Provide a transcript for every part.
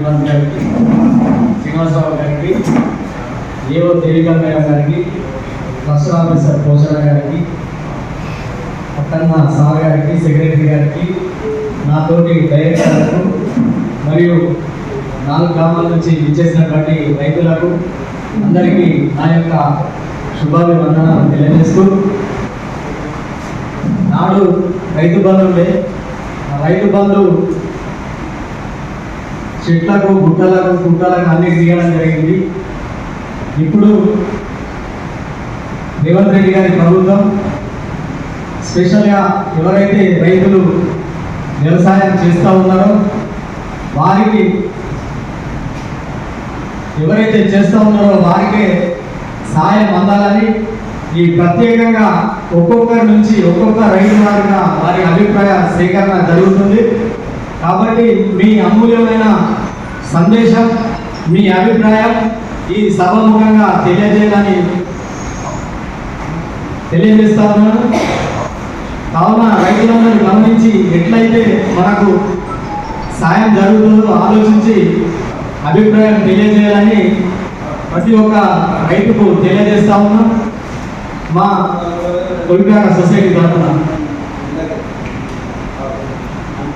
శ్రీనివాస్ గారికి శ్రీనివాసరావు గారికి ఏవో దేవికా గారికి ఫస్ట్ ఆఫీసర్ పోషణ గారికి పక్కన సార్ గారికి సెక్రటరీ గారికి నాతోటి డైరెక్టర్లకు మరియు నాలుగు గ్రామాల నుంచి ఇచ్చేసినటువంటి రైతులకు అందరికీ నా యొక్క శుభాభివందనాలు తెలియజేస్తూ నాడు రైతు బంధువులే రైతు బంధువు చెట్లకు గుట్టలకు గుట్టలకు అన్ని తీయడం జరిగింది. ఇప్పుడు రేవంత్ రెడ్డి గారి ప్రభుత్వం స్పెషల్గా ఎవరైతే రైతులు వ్యవసాయం చేస్తూ ఉన్నారో వారికి ఎవరైతే చేస్తూ ఉన్నారో వారికే సాయం అందాలని ఈ ప్రత్యేకంగా ఒక్కొక్కరి నుంచి ఒక్కొక్క రైతు వారిగా వారి అభిప్రాయ సేకరణ జరుగుతుంది. కాబట్టి మీ అమూల్యమైన సందేశం మీ అభిప్రాయం ఈ సభముఖంగా తెలియజేయాలని తెలియజేస్తా ఉన్నాను కావున రైతులందరూ గమనించి ఎట్లయితే మనకు సాయం జరుగుతుందో ఆలోచించి అభిప్రాయం తెలియజేయాలని ప్రతి ఒక్క రైతుకు తెలియజేస్తా ఉన్నాం. మా కొలికాక సొసైటీ తరఫున.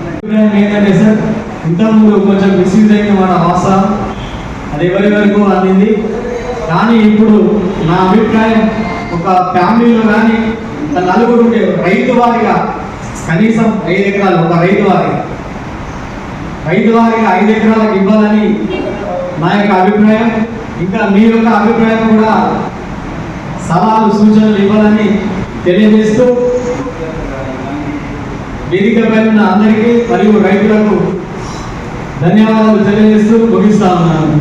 అభిప్రాయం ఏంటంటే సార్ ఇంతకుముందు కొంచెం మిస్యూజ్ అయింది మన భాష అది ఎవరి వరకు అందింది కానీ ఇప్పుడు నా అభిప్రాయం ఒక ఫ్యామిలీలో కానీ నలుగురు ఉండే రైతు వారిగా కనీసం ఐదు ఎకరాలు ఒక రైతు వారిగా రైతు వారిగా ఐదు ఎకరాలకు ఇవ్వాలని నా యొక్క అభిప్రాయం. ఇంకా మీ యొక్క అభిప్రాయం కూడా సలహాలు సూచనలు ఇవ్వాలని తెలియజేస్తూ వేదికపై ఉన్న అందరికీ మరియు రైతులకు ధన్యవాదాలు తెలియజేస్తూ ముగిస్తా ఉన్నాను